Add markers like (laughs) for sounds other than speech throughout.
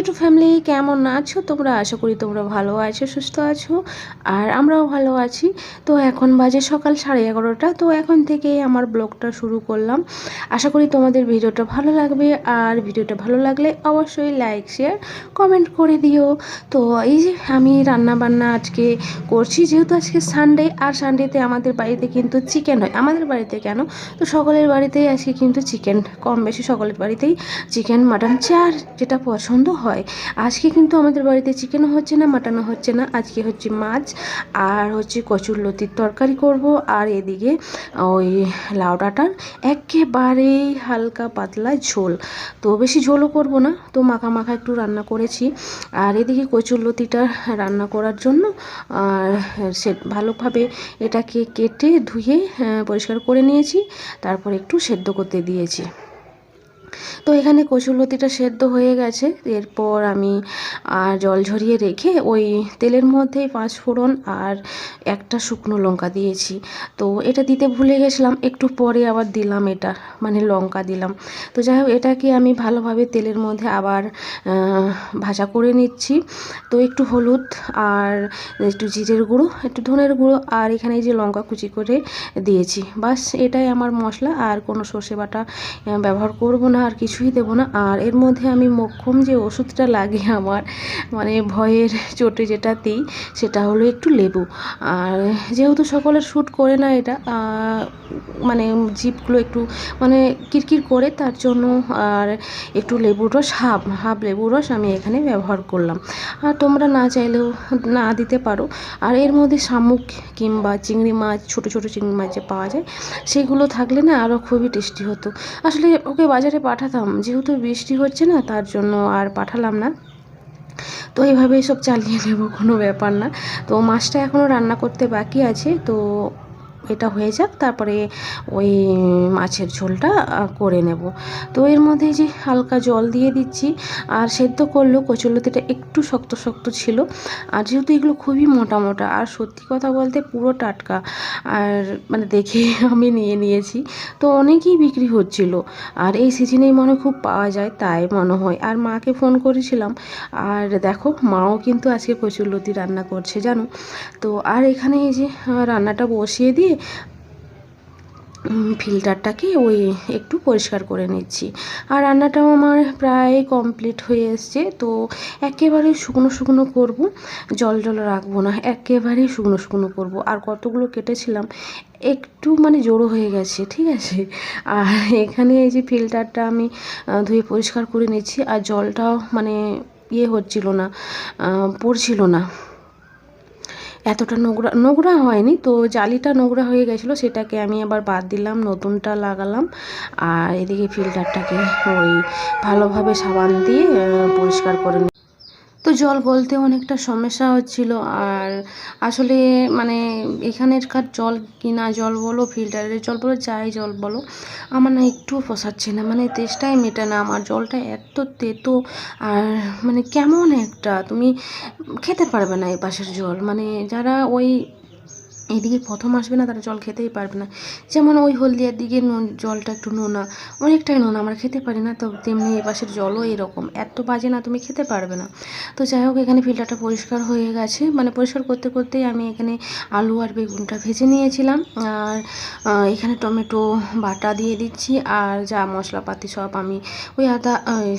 YouTube family কেমন আছো? তোমরা? আশা করি তোমরা ভালো আছো, সুস্থ আছো, আর আমরাও ভালো আছি। তো এখন বাজে সকাল সাড়ে এগারোটা। তো এখন থেকে আমার ব্লগটা শুরু করলাম। আশা করি তোমাদের ভিডিওটা ভালো লাগবে। আর ভিডিওটা ভালো লাগলে অবশ্যই লাইক শেয়ার কমেন্ট করে দিও। তো এই যে আমি রান্না বান্না আজকে করছি, যেহেতু আজকে সানডে আর সানডেতে আমাদের বাড়িতে কিন্তু চিকেন হয়। আমাদের বাড়িতে কেন? তো সকলের বাড়িতেই আজকে কিন্তু চিকেন কম বেশি। সকলের বাড়িতেই চিকেন মাটন চার যেটা পছন্দ হয়। আজকে কিন্তু আমাদের বাড়িতে চিকেনও হচ্ছে না মাটনও হচ্ছে না। আজকে হচ্ছে মাছ আর হচ্ছে কচুর লতির তরকারি করব। আর এদিকে ওই লাউ ডাঁটার একেবারেই হালকা পাতলা ঝোল। তো বেশি ঝোলও করব না, তো মাখা মাখা একটু রান্না করেছি। আর এদিকে কচুর লতিটা রান্না করার জন্য সে ভালোভাবে এটাকে কেটে ধুয়ে পরিষ্কার করে নিয়েছি। তারপর একটু সেদ্ধ করতে দিয়েছি। তো এখানে কচুরলতিটা সেদ্ধ হয়ে গেছে। এরপর আমি আর জল ঝরিয়ে রেখে ওই তেলের মধ্যেই পাঁচ ফোড়ন আর একটা শুকনো লঙ্কা দিয়েছি। তো এটা দিতে ভুলে গেছিলাম, একটু পরে আবার দিলাম এটা মানে লঙ্কা দিলাম। তো যাই হোক, এটাকে আমি ভালোভাবে তেলের মধ্যে আবার ভাজা করে নিচ্ছি। তো একটু হলুদ আর একটু জিরের গুঁড়ো, একটু ধনের গুঁড়ো আর এখানে যে লঙ্কা কুচি করে দিয়েছি। বাস এটাই আমার মশলা, আর কোনো সর্ষে বাটা ব্যবহার করব না। আর কিছুই দেবো না। আর এর মধ্যে আমি মোক্ষম যে ওষুধটা লাগে আমার মানে ভয়ের চোটে যেটা দিই, সেটা হলো একটু লেবু। আর যেহেতু সকলের শ্যুট করে না এটা মানে জিপগুলো একটু মানে কিরকির করে, তার জন্য আর একটু লেবুর রস, হাফ হাফ লেবুর রস আমি এখানে ব্যবহার করলাম। আর তোমরা না চাইলেও না দিতে পারো। আর এর মধ্যে শামুক কিংবা চিংড়ি মাছ, ছোট ছোট চিংড়ি মাছ যে পাওয়া যায়, সেগুলো থাকলে না আরও খুবই টেস্টি হতো। আসলে ওকে বাজারে পাঠাতাম। যেহেতু বৃষ্টি হচ্ছে না, তার জন্য আর পাঠালাম না। তো এইভাবেই সব চালিয়ে নেব, কোনো ব্যাপার না। তো মাছটা এখনও রান্না করতে বাকি আছে, তো এটা হয়ে যাক তারপরে ওই মাছের ঝোলটা করে নেব। তো এর মধ্যে যে হালকা জল দিয়ে দিচ্ছি আর সেদ্ধ করলেও কচুলতিটা একটু শক্ত শক্ত ছিল। আর যেহেতু এগুলো খুবই মোটা মোটা আর সত্যি কথা বলতে পুরো টাটকা আর মানে দেখে (laughs) আমি নিয়ে নিয়েছি। তো অনেকেই বিক্রি হচ্ছিল আর এই সিজনেই মনে খুব পাওয়া যায় তাই মনে হয়। আর মাকে ফোন করেছিলাম আর দেখো মাও কিন্তু আজকে কচুরলতি রান্না করছে জানো? তো আর এখানে এই যে রান্নাটা বসিয়ে উম, ফিল্টারটাকে ওই একটু পরিষ্কার করে নিচ্ছি। আর রান্নাটাও আমার প্রায় কমপ্লিট হয়ে এসছে, তো একেবারে শুকনো শুকনো করব। জল জল রাখব না একেবারেই শুকনো শুকনো করব। আর কতগুলো কেটেছিলাম, একটু মানে জড়ো হয়ে গেছে, ঠিক আছে? আর এখানে এই যে ফিল্টারটা আমি ধুয়ে পরিষ্কার করে নিচ্ছি, আর জলটাও মানে ইয়ে হচ্ছিল না পড়ছিল না। এতটা নোংরা নোংরা হয়নি। তো জালিটা নোংরা হয়ে গেছিল, সেটাকে আমি আবার বাদ দিলাম, নতুনটা লাগালাম। আর এদিকে ফিল্টারটাকে ওই ভালোভাবে সাবান দিয়ে পরিষ্কার করে তো জল বলতে অনেকটা সমস্যা হচ্ছিল। আর আসলে মানে এখানেরকার জল কিনা, জল বলো, ফিল্টারের জল বলো, যাই জল বলো, আমার না একটুও পোষাচ্ছে না। মানে তেষ্টাই মেটে না, আমার জলটা এত তেতো। আর মানে কেমন একটা, তুমি খেতে পারবে না এই পাশের জল। মানে যারা ওই এদিকে প্রথম আসবে না, তারা জল খেতেই পারবে না। যেমন ওই হলদিয়ার দিকে নুন, জলটা একটু নোনা, অনেকটাই নোনা, আমরা খেতে পারি না, তো তেমনি এই পাশের জলও এরকম। এত বাজে না, তুমি খেতে পারবে না। তো যাই হোক, এখানে ফিল্টারটা পরিষ্কার হয়ে গেছে। মানে পরিষ্কার করতে করতেই আমি এখানে আলু আর বেগুনটা ভেজে নিয়েছিলাম। আর এখানে টমেটো বাটা দিয়ে দিচ্ছি, আর যা মশলাপাতি সব আমি, ওই আদা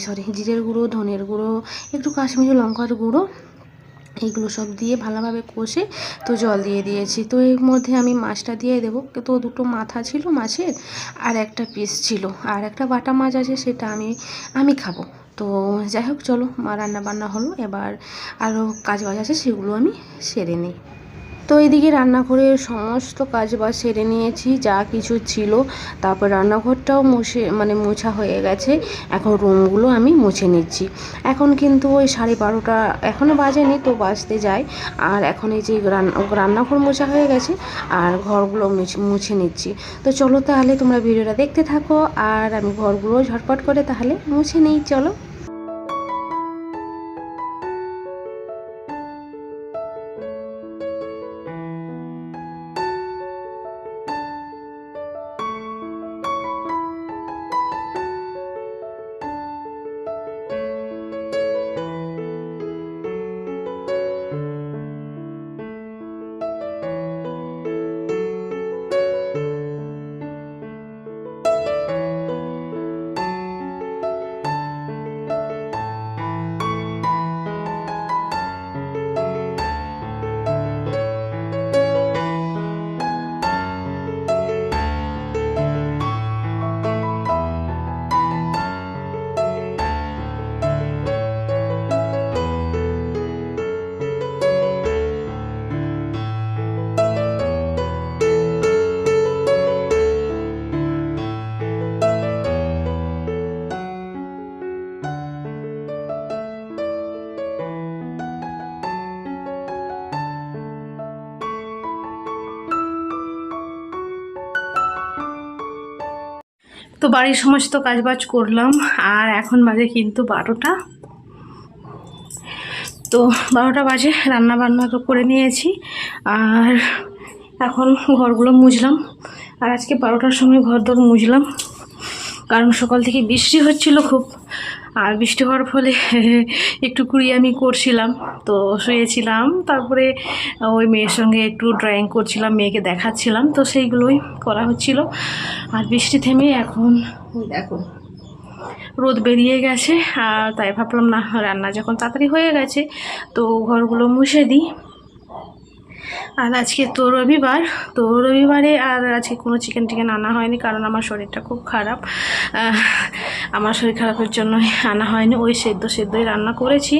সরি জিরের গুঁড়ো, ধনের গুঁড়ো, একটু কাশ্মীরি লঙ্কার গুঁড়ো এইগুলো সব দিয়ে ভালোভাবে কষে তো জল দিয়ে দিয়েছি। তো এর মধ্যে আমি মাছটা দিয়ে দেবো। তো দুটো মাথা ছিল মাছের আর একটা পিস ছিল। আর একটা বাটা মাছ আছে সেটা আমি আমি খাব। তো যাই হোক, চলো রান্না বান্না হলো। এবার আরও কাজ বাজ আছে সেগুলো আমি সেরে নিই। তো এদিকে রান্না করে সমস্ত কাজ বাজ সেরে নিয়েছি, যা কিছু ছিল। তারপর রান্নাঘরটাও মুছে মানে মোছা হয়ে গেছে। এখন রুমগুলো আমি মুছে নিচ্ছি। এখন কিন্তু ওই সাড়ে বারোটা এখনও বাজেনি তো বাজতে যায়। আর এখন এই যে রান্না রান্নাঘর মোছা হয়ে গেছে, আর ঘরগুলো মুছে নিচ্ছি। তো চলো তাহলে তোমরা ভিডিওটা দেখতে থাকো, আর আমি ঘরগুলো ঝটপট করে তাহলে মুছে নিই, চলো। তো বাড়ির সমস্ত কাজবাজ করলাম, আর এখন বাজে কিন্তু বারোটা। তো বারোটা বাজে রান্না বান্না তো করে নিয়েছি, আর এখন ঘরগুলো মুজলাম আর আজকে বারোটার সময় ঘর দর মুজলাম কারণ সকাল থেকে বৃষ্টি হচ্ছিল খুব। আর বৃষ্টি হওয়ার ফলে (laughs) একটু কুড়ি আমি করছিলাম, তো শুয়েছিলাম। তারপরে ওই মেয়ের সঙ্গে একটু ড্রয়িং করছিলাম, মেয়েকে দেখাচ্ছিলাম, তো সেইগুলোই করা হচ্ছিল। আর বৃষ্টি থেমে এখন দেখো, রোদ বেরিয়ে গেছে। আর তাই ভাবলাম, না, রান্না যখন তাড়াতাড়ি হয়ে গেছে, তো ঘরগুলো মুছে দিই। আর আজকে তো রবিবার, তো রবিবারে আর আজকে কোনো চিকেন টিকেন আনা হয়নি কারণ আমার শরীরটা খুব খারাপ। আমার শরীর খারাপের জন্য আনা হয়নি, ওই সেদ্ধ সেদ্ধই রান্না করেছি।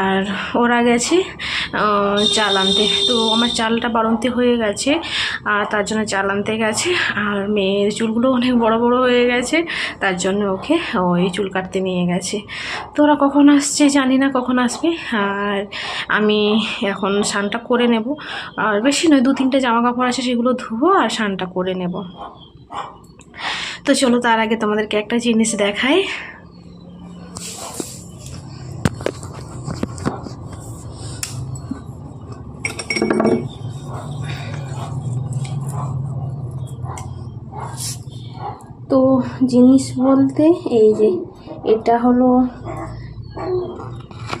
আর ওরা গেছে চাল আনতে। তো আমার চালটা বাড়ন্তি হয়ে গেছে, আর তার জন্য চাল আনতে গেছে। আর মেয়ের চুলগুলো অনেক বড় বড় হয়ে গেছে, তার জন্য ওকে ওই চুল কাটতে নিয়ে গেছে। তো ওরা কখন আসছে জানি না কখন আসবে। আর আমি এখন স্নানটা করে নেব। আর বেশি নয়, দু তিনটে জামা কাপড় আছে সেগুলো ধুবো আর স্নানটা করে নেব। তো চলো, তার আগে তোমাদেরকে একটা জিনিস দেখাই। তো জিনিস বলতে এই যে, এটা হলো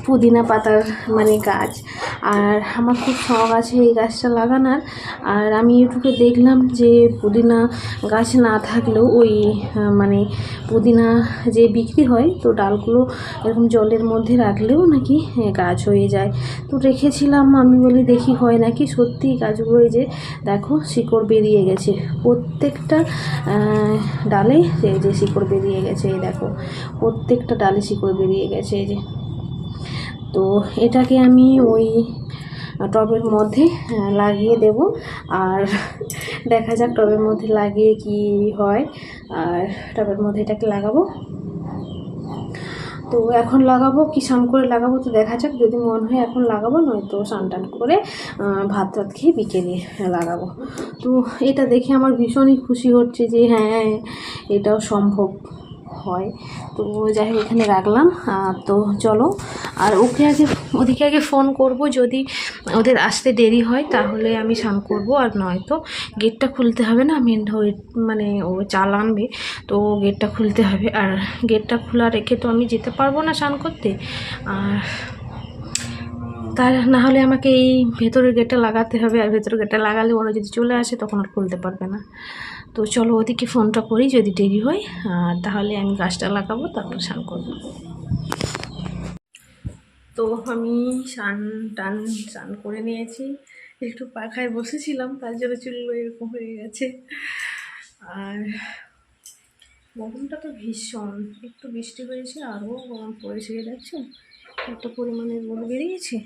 পুদিনা পাতার মানে গাছ। আর আমার খুব শখ আছে এই গাছটা লাগানোর। আর আমি ইউটিউবে দেখলাম যে পুদিনা গাছ না থাকলেও ওই মানে পুদিনা যে বিক্রি হয়, তো ডালগুলো এরকম জলের মধ্যে রাখলেও নাকি গাছ হয়ে যায়। তো রেখেছিলাম আমি বলি দেখি হয় নাকি সত্যি গাছগুলো এই যে দেখো শিকড় বেরিয়ে গেছে। প্রত্যেকটা ডালে যে শিকড় বেরিয়ে গেছে, এই দেখো। প্রত্যেকটা ডালে শিকড় বেরিয়ে গেছে, এই যে। তো এটাকে আমি ওই টবের মধ্যে লাগিয়ে দেব। আর দেখা যাক টবের মধ্যে লাগিয়ে কি হয়। আর টবের মধ্যে এটাকে লাগাবো। তো এখন লাগাবো, কি স্নান করে লাগাবো তো দেখা যাক। যদি মন হয় এখন লাগাবো, নয়তো স্নান টান করে ভাত টাত খেয়ে বিকেলে লাগাবো। তো এটা দেখে আমার ভীষণই খুশি হচ্ছে যে হ্যাঁ এটাও সম্ভব। হয়। তো যাই হোক, এখানে রাখলাম। তো চলো। আর ওকে আগে, ওদিকে আগে ফোন করব। যদি ওদের আসতে দেরি হয়, তাহলে আমি স্নান করব। আর নয়তো গেটটা খুলতে হবে না ওই মানে ও চাল আনবে তো গেটটা খুলতে হবে। আর গেটটা খোলা রেখে তো আমি যেতে পারব না স্নান করতে। আর তার না হলে আমাকে এই ভেতরের গেটটা লাগাতে হবে। আর ভেতরের গেটটা লাগালে ওরা যদি চলে আসে, তখন আর খুলতে পারবে না। তো চলো ওদিকে ফোনটা করি, যদি দেরি হয়, আর তাহলে আমি গাছটা লাগাবো, তারপর স্নান করব। তো আমি স্নান টান, স্নান করে নিয়েছি। একটু পাখায় বসেছিলাম, তার জন্য চুলগুলো এরকম হয়ে গেছে। আর গরমটা তো ভীষণ, একটু বৃষ্টি হয়েছে আরও গরম পড়েছে, দেখছ? এত পরিমাণে রোদ বেরিয়েছে।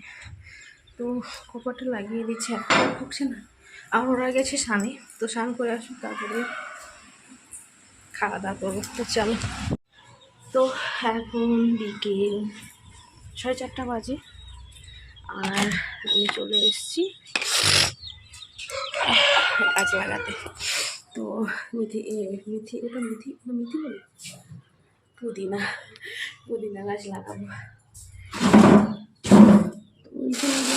তো কপারটা লাগিয়ে দিচ্ছে একটা ঢুকছে না। আর ওরা গেছে স্নানে, তো স্নান করে আসুন তারপরে খাওয়া দাওয়া করব। তো চলো। তো এখন বিকেল সাড়ে চারটা বাজে, আর আমি চলে এসেছি গাছ লাগাতে তো মিথি মিথি, ওটা মিথি ওটা মিথি বলে? পুদিনা পুদিনা গাছ লাগাবো। ওই জন্য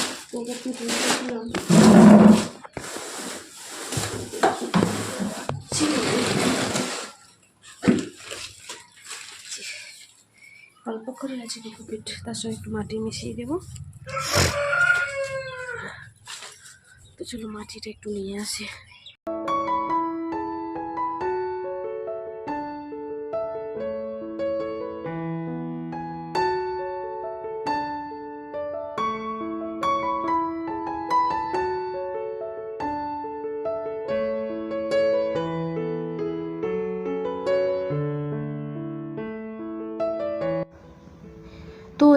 করে আছে কোকোপিট তার সঙ্গে একটু মাটি মিশিয়ে দেবো। তো চলো মাটিটা একটু নিয়ে আসি।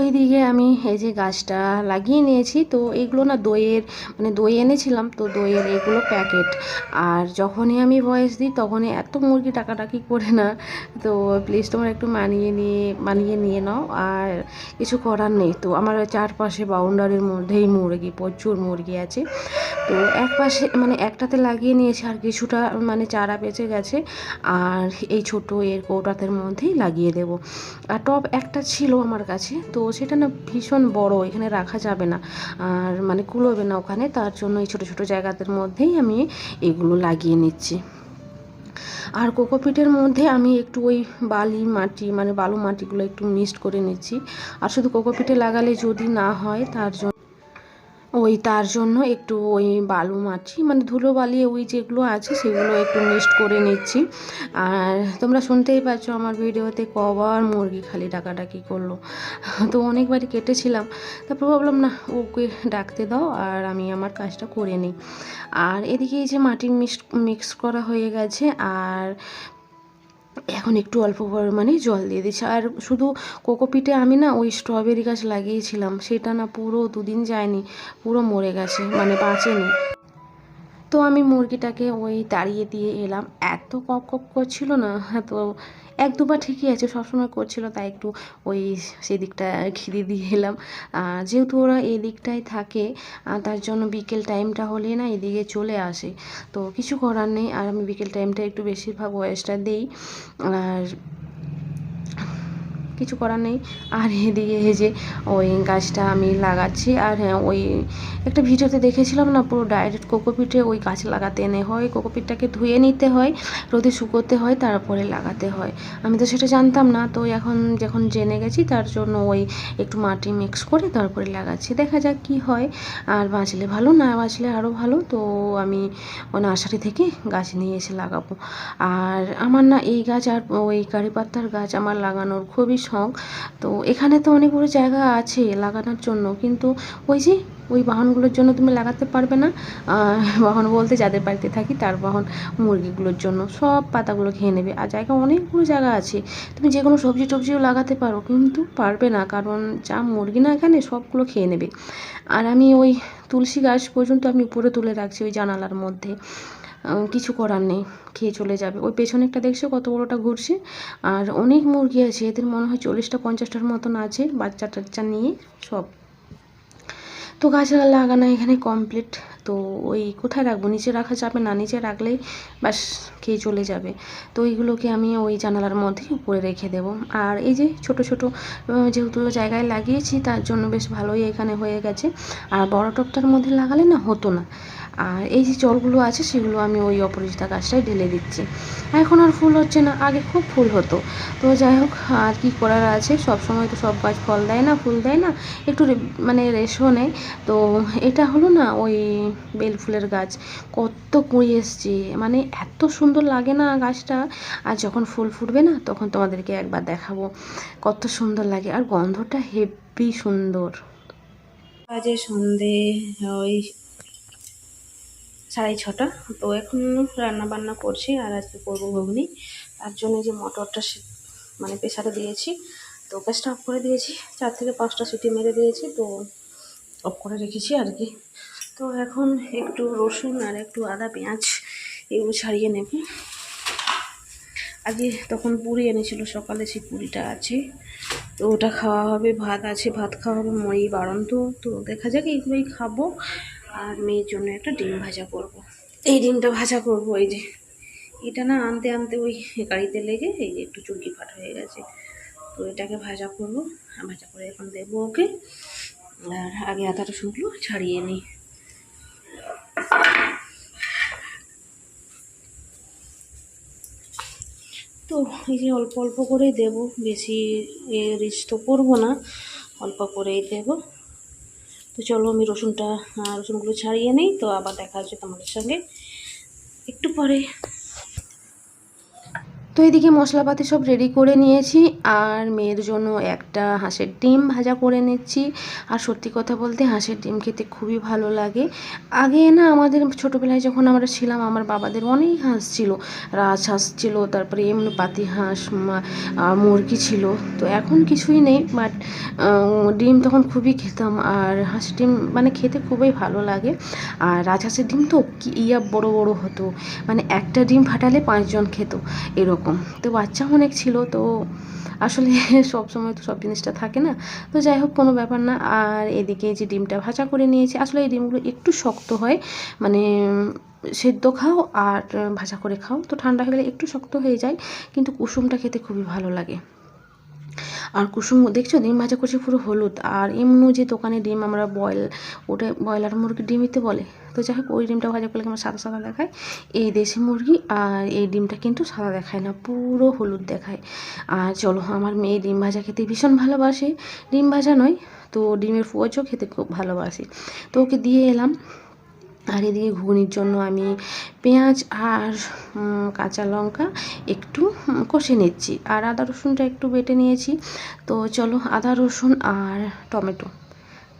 তো এইদিকে আমি এই যে গাছটা লাগিয়ে নিয়েছি, তো এগুলো না দইয়ের মানে দই এনেছিলাম, তো দইয়ের এগুলো প্যাকেট। আর যখনই আমি ভয়েস দিই, তখনই এত মুরগি টাকাটাকি করে না। তো প্লিজ তোমার একটু মানিয়ে নিয়ে মানিয়ে নিয়ে নাও। আর কিছু করার নেই, তো আমার চারপাশে বাউন্ডারির মধ্যেই মুরগি, প্রচুর মুরগি আছে। তো এক পাশে মানে একটাতে লাগিয়ে নিয়েছি আর কিছুটা মানে চারা বেঁচে গেছে। আর এই ছোট এর কৌটাতের মধ্যেই লাগিয়ে দেব। আর টব একটা ছিল আমার কাছে, তো সেটা না ভীষণ বড়, এখানে রাখা যাবে না। আর মানে কুলোবে না ওখানে, তার জন্য এই ছোটো ছোটো জায়গাদের মধ্যেই আমি এগুলো লাগিয়ে নিচ্ছি। আর কোকোপিটের মধ্যে আমি একটু ওই বালি মাটি মানে বালু মাটিগুলো একটু মিক্সড করে নিচ্ছি। আর শুধু কোকোপিটে লাগালে যদি না হয়, তার জন্য ওই তার জন্য একটু ওই বালু মাটি মানে ধুলো বালি, ওই যেগুলো আছে সেগুলো একটু মিক্সড করে নিচ্ছি। আর তোমরা শুনতেই পাচ্ছ আমার ভিডিওতে কবার মুরগি খালি ডাকাডাকি করল। তো অনেকবারই কেটেছিলাম, তারপর ভাবলাম না, ওকে ডাকতে দাও আর আমি আমার কাজটা করে নিই। আর এদিকে এই যে মাটি মিক্স মিক্স করা হয়ে গেছে, আর এখন একটু অল্প পরিমাণে জল দিয়ে দিচ্ছি। আর শুধু কোকোপিটে আমি না ওই স্ট্রবেরি গাছ লাগিয়েছিলাম, সেটা না পুরো দুদিন যায়নি, পুরো মরে গেছে মানে বাঁচেনি। তো আমি মুরগিটাকে ওই তাড়িয়ে দিয়ে এলাম। এত কক কক করছিল না, তো এক দুবার ঠিকই আছে, সবসময় করছিল, তাই একটু ওই সেদিকটা খিদে দিয়ে এলাম। যেহেতু ওরা এই দিকটাই থাকে তার জন্য বিকেল টাইমটা হলে না এদিকে চলে আসে। তো কিছু করার নেই, আর আমি বিকেল টাইমটা একটু বেশিরভাগ ওয়েস্টটা দিই। আর কিছু করার নেই। আর এদিকে যে ওই গাছটা আমি লাগাচ্ছি, আর হ্যাঁ ওই একটা ভিডিওতে দেখেছিলাম না, পুরো ডাইরেক্ট কোকোপিটে ওই গাছ লাগাতে এনে হয়। কোকোপিটটাকে ধুয়ে নিতে হয়, রোদে শুকোতে হয়, তারপরে লাগাতে হয়। আমি তো সেটা জানতাম না, তো এখন যখন জেনে গেছি, তার জন্য ওই একটু মাটি মিক্স করে তারপরে লাগাচ্ছি। দেখা যাক কি হয়। আর বাঁচলে ভালো, না বাঁচলে আরও ভালো, তো আমি ওই নার্সারি থেকে গাছ নিয়ে এসে লাগাবো। আর আমার না এই গাছ আর ওই কারি পাত্তার গাছ আমার লাগানোর খুবই শখ তো এখানে তো অনেকগুলো জায়গা আছে লাগানোর জন্য। কিন্তু ওই যে, ওই বাহনগুলোর জন্য তুমি লাগাতে পারবে না। বাহন বলতে যাদের বাড়িতে থাকি তার বাহন মুরগিগুলোর জন্য। সব পাতাগুলো খেয়ে নেবে। আর জায়গা অনেকগুলো জায়গা আছে। তুমি যে কোনো সবজি টবজিও লাগাতে পারো। কিন্তু পারবে না। কারণ যা মুরগি না এখানে সবগুলো খেয়ে নেবে। আর আমি ওই তুলসী গাছ পর্যন্ত আমি উপরে তুলে রাখছি ওই জানালার মধ্যে। কিছু করার নেই, খেয়ে চলে যাবে। ওই পেছনে একটা দেখছ কত বড়টা ঘুরছে? আর অনেক মুরগি আছে, এদের মনে হয় চল্লিশটা পঞ্চাশটার মতন আছে, বাচ্চা টাচ্চা নিয়ে সব। তো গাছ লাগানো এখানে কমপ্লিট তো ওই কোথায় রাখব? নিচে রাখা যাবে না? নিচে রাখলেই ব্যাস, খেয়ে চলে যাবে। তো এইগুলোকে আমি ওই জানালার মধ্যে উপরে রেখে দেবো। আর এই যে ছোট ছোট যেহেতু জায়গায় লাগিয়েছি, তার জন্য বেশ ভালোই এখানে হয়ে গেছে। আর বড় টপটার মধ্যে লাগালে না হতো না। আর এই যে জলগুলো আছে, সেগুলো আমি ওই অপরাজিতা গাছটায় ঢেলে দিচ্ছি। এখন আর ফুল হচ্ছে না, আগে খুব ফুল হতো। তো যাই হোক, আর কী করার আছে? সব সময় তো সব গাছ ফল দেয় না, ফুল দেয় না। একটু মানে রেশও নেয়। তো এটা হলো না ওই বেল ফুলের গাছ। কত কুড়ি এসছে। মানে এত সুন্দর লাগে না গাছটা। আর যখন ফুল ফুটবে না, তখন তোমাদেরকে একবার দেখাবো। কত সুন্দর লাগে। আর গন্ধটা হেভি সুন্দর। বাজে সন্ধে, ওই সাড়ে ছটা। তো এখন রান্না বান্না করছি আর আজকে করব ঘুগনি। তার জন্য যে মটরটা মানে প্রেসারে দিয়েছি। তো গ্যাসটা অফ করে দিয়েছি। চার থেকে পাঁচটা সিটি মেরে দিয়েছি। তো অফ করে রেখেছি আর কি। তো এখন একটু রসুন আর একটু আদা, পেঁয়াজ এগুলো ছাড়িয়ে নেব। আজকে তখন পুরি এনেছিল, সকালে সেই পুরিটা আছে। তো ওটা খাওয়া হবে, ভাত আছে, ভাত খাওয়া হবে, মই বারণ তো তো দেখা যাক এইগুলোই খাব। আর মেয়ের জন্য একটা ডিম ভাজা করব। এই ডিমটা ভাজা করব, এই যে। এটা না আনতে আনতে ওই গাড়িতে লেগে এই যে একটু চুলকি ফাট হয়ে গেছে। তো এটাকে ভাজা করব, ভাজা করে এখন দেবো ওকে। আর আগে আদা রসুনগুলো ছাড়িয়ে নিই। তো এই যে অল্প অল্প করেই দেবো, বেশি রিচ তো করব না, অল্প করেই দেবো। তো চলো আমি রসুনটা রসুনগুলো ছাড়িয়ে নিই, তো আবার দেখা হচ্ছে তোমাদের সঙ্গে। একটু পরে। তো এদিকে মশলাপাতি সব রেডি করে নিয়েছি, আর মেয়ের জন্য একটা হাঁসের ডিম ভাজা করে নিচ্ছি। আর সত্যি কথা বলতে হাঁসের ডিম খেতে খুবই ভালো লাগে। আগে না আমাদের ছোটোবেলায় যখন আমরা ছিলাম, আমার বাবাদের অনেক হাঁস ছিল। রাজহাঁস ছিল, তারপরে এমনি পাতি হাঁস মুরগি ছিল। তো এখন কিছুই নেই বাট ডিম তখন খুবই খেতাম। আর হাঁসের ডিম মানে খেতে খুবই ভালো লাগে। আর রাজহাঁসের ডিম তো ইয়া বড় বড় হতো। মানে একটা ডিম ফাটালে পাঁচজন খেত, এরকম। তো বাচ্চা অনেক ছিল, তো আসলে (laughs) সব সময় তো সব জিনিসটা থাকে না। তো যাই হোক, কোনো ব্যাপার না। আর এদিকে যে ডিমটা ভাজা করে নিয়েছি, আসলে এই ডিমগুলো একটু শক্ত হয় মানে সেদ্ধ খাও আর ভাজা করে খাও। তো ঠান্ডা হয়ে গেলে একটু শক্ত হয়ে যায়, কিন্তু কুসুমটা খেতে খুবই ভালো লাগে। আর কুসুম, দেখছ? ডিম ভাজা করছে পুরো হলুদ। আর এমনি যে দোকানে ডিম আমরা বয়েল, ওটা ব্রয়লার মুরগির ডিমইতে বলে। তো যাই হোক, ওই ডিমটা ভাজা করলে আমার সাদা সাদা দেখায়। এই দেশি মুরগি আর এই ডিমটা কিন্তু সাদা দেখায় না, পুরো হলুদ দেখায়। আর চলো, আমার মেয়ে ডিম ভাজা খেতে ভীষণ ভালোবাসে। ডিম ভাজা নয়, তো ডিমের ফুয়াজও খেতে খুব ভালোবাসে। তো ওকে দিয়ে এলাম। আর এদিকে ঘুগনির জন্য আমি পেঁয়াজ আর কাঁচা লঙ্কা একটু কষে নিচ্ছি। আর আদা রসুনটা একটু বেটে নিয়েছি। তো চলো আদা রসুন আর টমেটো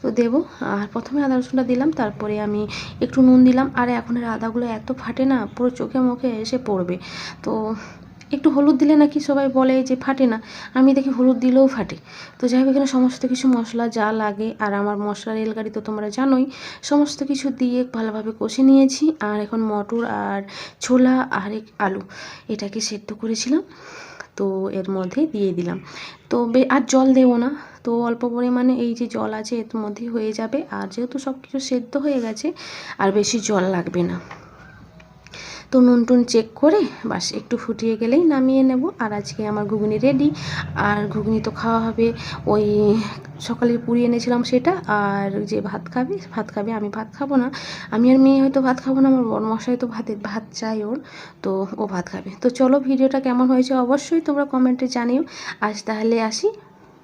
তো দেবো। আর প্রথমে আদা রসুনটা দিলাম, তারপরে আমি একটু নুন দিলাম। আর এখন এর আদাগুলো এত ফাটে না, পুরো চোখে মুখে এসে পড়বে। তো একটু হলুদ দিলে নাকি সবাই বলে যে ফাটে না। আমি দেখি হলুদ দিলেও ফাটে। তো যাই হোক, এখানে সমস্ত কিছু মশলা যা লাগে, আর আমার মশলা রেলগাড়ি তো তোমরা জানোই, সমস্ত কিছু দিয়ে ভালোভাবে কষে নিয়েছি। আর এখন মটর আর ছোলা আর এক আলু, এটাকে সেদ্ধ করেছিলাম। তো এর মধ্যে দিয়ে দিলাম। তো আর জল দেবো না। তো অল্প পরিমাণে এই যে জল আছে, এর মধ্যেই হয়ে যাবে। আর যেহেতু সব কিছু সেদ্ধ হয়ে গেছে, আর বেশি জল লাগবে না। তো নুন টুন চেক করে বাস একটু ফুটিয়ে গেলেই নামিয়ে নেব। আর আজকে আমার ঘুগনি রেডি আর ঘুগনি তো খাওয়া হবে ওই সকালে পুরি এনেছিলাম সেটা। আর যে ভাত খাবে ভাত খাবে, আমি ভাত খাব না। আমি আর মেয়ে হয়তো ভাত খাব না, আমার বড় মশাই তো ভাতে, ভাত চাই ওর, তো ও ভাত খাবে। তো চলো ভিডিওটা কেমন হয়েছে অবশ্যই তোমরা কমেন্টে জানিও। আজ তাহলে আসি